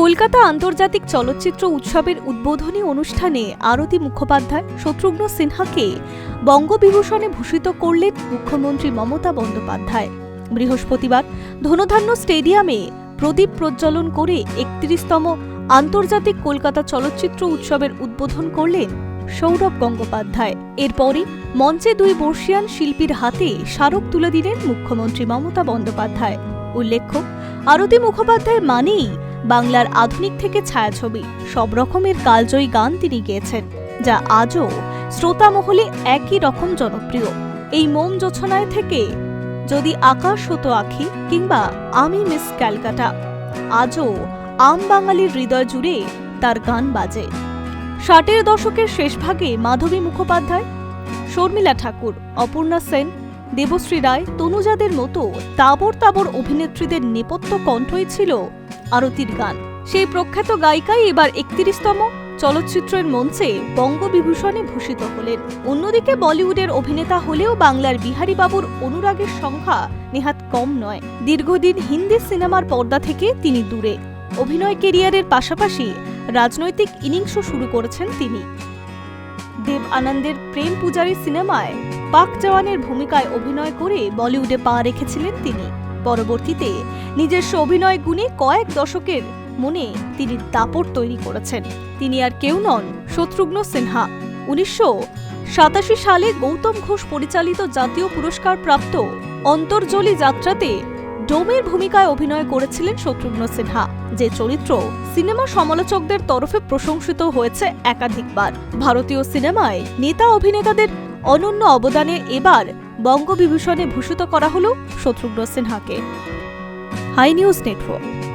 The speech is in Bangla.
কলকাতা আন্তর্জাতিক চলচ্চিত্র উৎসবের উদ্বোধনী অনুষ্ঠানে আরতি মুখোপাধ্যায়, শত্রুঘ্ন সিনহাকে বঙ্গবিভূষণে ভূষিত করলেন মুখ্যমন্ত্রী মমতা বন্দ্যোপাধ্যায়। বৃহস্পতিবার ধনধান্য স্টেডিয়ামে প্রদীপ প্রজ্বলন করে একত্রিশতম আন্তর্জাতিক কলকাতা চলচ্চিত্র উৎসবের উদ্বোধন করলেন সৌরভ গঙ্গোপাধ্যায়। এরপরই মঞ্চে দুই বর্ষিয়ান শিল্পীর হাতে স্মারক তুলে দিলেন মুখ্যমন্ত্রী মমতা বন্দ্যোপাধ্যায়। উল্লেখ্য, আরতি মুখোপাধ্যায় মানেই বাংলার আধুনিক থেকে ছায়াছবি, সব রকমের কালজয়ী গান তিনি গেয়েছেন, যা আজও শ্রোতা মহলে একই রকম জনপ্রিয়। এই মোম যোছনায় থেকে যদি আকাশ হতো আখি কিংবা আমি মিস ক্যালকাটা, আজও আম বাঙালির হৃদয় জুড়ে তার গান বাজে। ষাটের দশকের শেষভাগে মাধবী মুখোপাধ্যায়, শর্মিলা ঠাকুর, অপর্ণা সেন, দেবশ্রী রায়, তনুজাদের মতো তাবর তাবর অভিনেত্রীদের নেপথ্য কণ্ঠই ছিল আরতির গান। সেই প্রখ্যাত গায়িকাই এবার একত্রিশতম চলচ্চিত্রের মঞ্চে বঙ্গবিভূষণে ভূষিত হলেন। অন্যদিকে বলিউডের অভিনেতা হলেও বাংলার বিহারী বাবুর অনুরাগের সংখ্যা নেহাত কম নয়। দীর্ঘদিন হিন্দি সিনেমার পর্দা থেকে তিনি দূরে। অভিনয় কেরিয়ারের পাশাপাশি রাজনৈতিক ইনিংসও শুরু করেছেন তিনি। দেব আনন্দের প্রেম পূজারী সিনেমায় পাক জওয়ানের ভূমিকায় অভিনয় করে বলিউডে পা রেখেছিলেন তিনি। পরবর্তীতে নিজস্ব অভিনয় গুণে কয়েক দশকের মনে তিনি দাপট তৈরি করেছেন। তিনি আর কেউ নন শত্রুঘ্ন সিনহা। উনিশশো সাতাশি সালে গৌতম ঘোষ পরিচালিত জাতীয় পুরস্কার প্রাপ্ত অন্তর্জলি যাত্রাতে ডোমের ভূমিকায় অভিনয় করেছিলেন শত্রুঘ্ন সিনহা। যে চরিত্র সিনেমা সমালোচকদের তরফে প্রশংসিত হয়েছে একাধিকবার। ভারতীয় সিনেমায় নেতা অভিনেতাদের অনন্য অবদানে এবার বঙ্গবিভূষণে ভূষিত করা হল শত্রুঘ্ন সিনহাকে। High News Network.